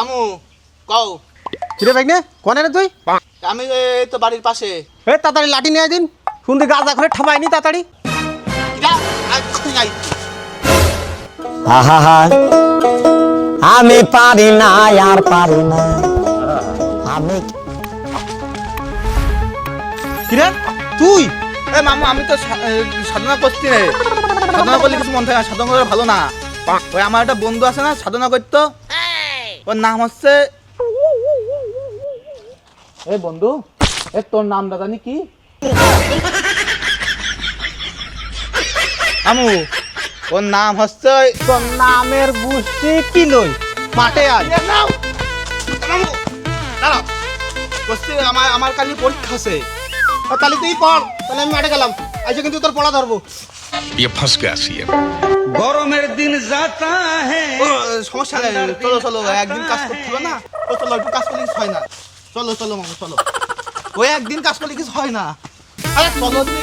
আমু কও। কিরে বাইক কনে রে তুই? আমি এই তো বাড়ির পাশে। এ তাড়াতাড়ি লাঠি নিয়ে দিন। শুনতে গাছ করে ঠাপাইনি তাড়াতাড়ি। আহা আমি পারি না আর পারি না। আমি কিরে? তুই? এ মামু আমি তো সাধনা করছি রে। সাধনা করলে কিছু মন থাকে না সাধনা করে ভালো না। ওই আমার একটা বন্ধু আছে না সাধনা করতো। ওর নাম হচ্ছে? এ বন্ধু এ তোর নামটা জানি কি? আমু ওর নাম হচ্ছে তোর নামের গোষ্ঠী কি লই মাঠে আয়। নাও। দাঁড়াও। আমার আমার কালি পরীক্ষা আছে। তাহলে তুই পড় তাহলে আমি মাঠে গেলাম। আজকে কিন্তু তোর পড়া ধরবো। ये फंस गया सीएम গরমের দিন যাতা হ্যাঁ ও, সমস্যা নেই চলো চলো একদিন কাজ করতে হবে না ও চলো একটু কাজ করলে কিছু হয় না চলো চলো মামু চলো ওই একদিন কাজ করলে কিছু হয় না আরে চলো তুমি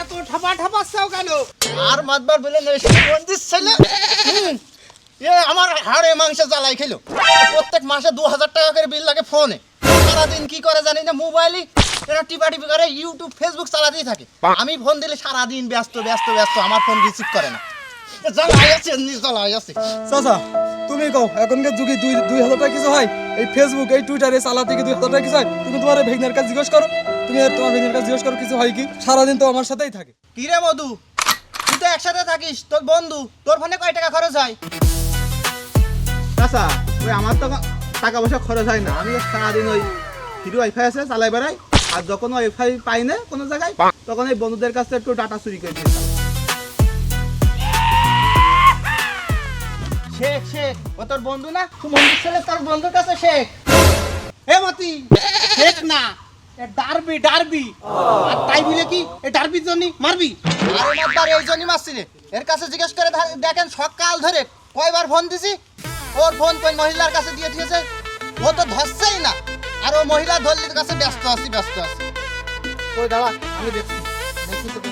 এত ঠাপা ঠাপাচ্ছাও কেন? আর মাতবার বলে এসে ছেলে। এ আমার হাড়ে মাংস জ্বালাই খেলো। প্রত্যেক মাসে দু হাজার টাকা করে বিল লাগে ফোনে। সারাদিন কি করে জানি না মোবাইলে এরা টিপা টিপি করে ইউটিউব ফেসবুক চালাতেই থাকে। আমি ফোন দিলে সারাদিন ব্যস্ত ব্যস্ত ব্যস্ত আমার ফোন রিসিভ করে না। জ্বালাই আছে জ্বালাই আছে। চাচা তুমি কও এখনকার যুগে দুই দুই হাজার টাকা কিছু হয়? এই ফেসবুক এই টুইটারে চালাতে কি দুই হাজার টাকা কিছু হয়? তুমি তোমার ভেগনার কাছে জিজ্ঞেস করো। তুমি আর তোমার ভেগনার কাছে জিজ্ঞেস করো কিছু হয় কি? সারাদিন তো আমার সাথেই থাকে। কি রে মধু? তুই তো একসাথে থাকিস তোর বন্ধু তোর ফোনে কয় টাকা খরচ হয়? চাচা ওই আমার তো টাকা পয়সা খরচ হয় না। আমি সারাদিন ওই ফ্রি ওয়াইফাই আছে চালাই বেড়াই। আর যখন ওয়াইফাই পাই না কোনো জায়গায় তখন এই বন্ধুদের কাছে একটু ডাটা চুরি করে দিয়েছিলাম শেখ শেখ। ও তোর বন্ধু না? সুমন্দির ছেলে তোর বন্ধুর কাছে শেখ। এ মতি, শেখ না ডারবি ডারবি। আর তাই বলে কি ডারবির জন্য মারবি? আরে এই জন্যই মারছি রে। এর কাছে জিজ্ঞেস করে দেখেন সকাল ধরে কয়বার ফোন দিছি, ওর ফোন কোন মহিলার কাছে দিয়ে দিয়েছে। ও তো ধরছেই না। আর ও মহিলা ধরলির কাছে ব্যস্ত আছি ব্যস্ত আছি। ওই দাঁড়া, আমি দেখছি। দেখছি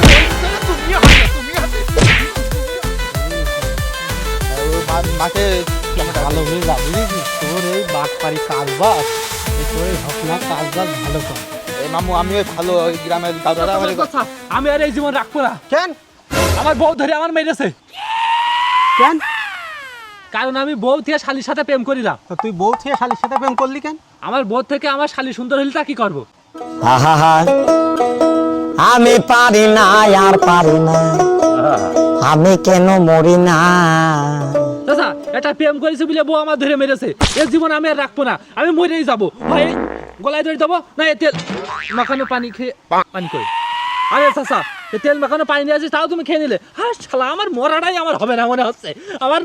ছেলে, তুমি হাতে, তুমি হাতে। মাকে ভালো হয়ে যা বুঝেছিস তোর এই বাটপারি কাজবাজ তোর এই হকনা কাজবাজ ভালো কর এই মামু আমি ওই ভালো ওই গ্রামের দাদারা আমার আমি আর এই জীবন রাখব না কেন আমার বউ ধরে আমার মেরেছে। কেন? কারণ আমি বউ থেকে শালির সাথে প্রেম করি না তো তুই বউ থেকে শালির সাথে প্রেম করলি কেন? আমার বউ থেকে আমার শালি সুন্দর হলে তা কি করব? আহা আমি পারি না আর পারি না। আমি কেন মরি না? দাদা এটা প্রেম করেছে বলে বউ আমার ধরে মেরেছে। এ জীবন আমি আর রাখব না। আমি মরেই যাব। হয় এই গলায় ধরে দেবো না এ তেল মাখানো পানি খেয়ে পানি কই আরে চাচা তেল মাখানো পানি নিয়ে আসিস তাও তুমি খেয়ে নিলে হ্যাঁ শালা আমার মরাটাই আমার হবে না মনে হচ্ছে আমার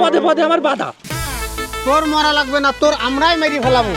পদে পদে আমার বাধা তোর মরা লাগবে না তোর আমরাই মেরি ফেলাবো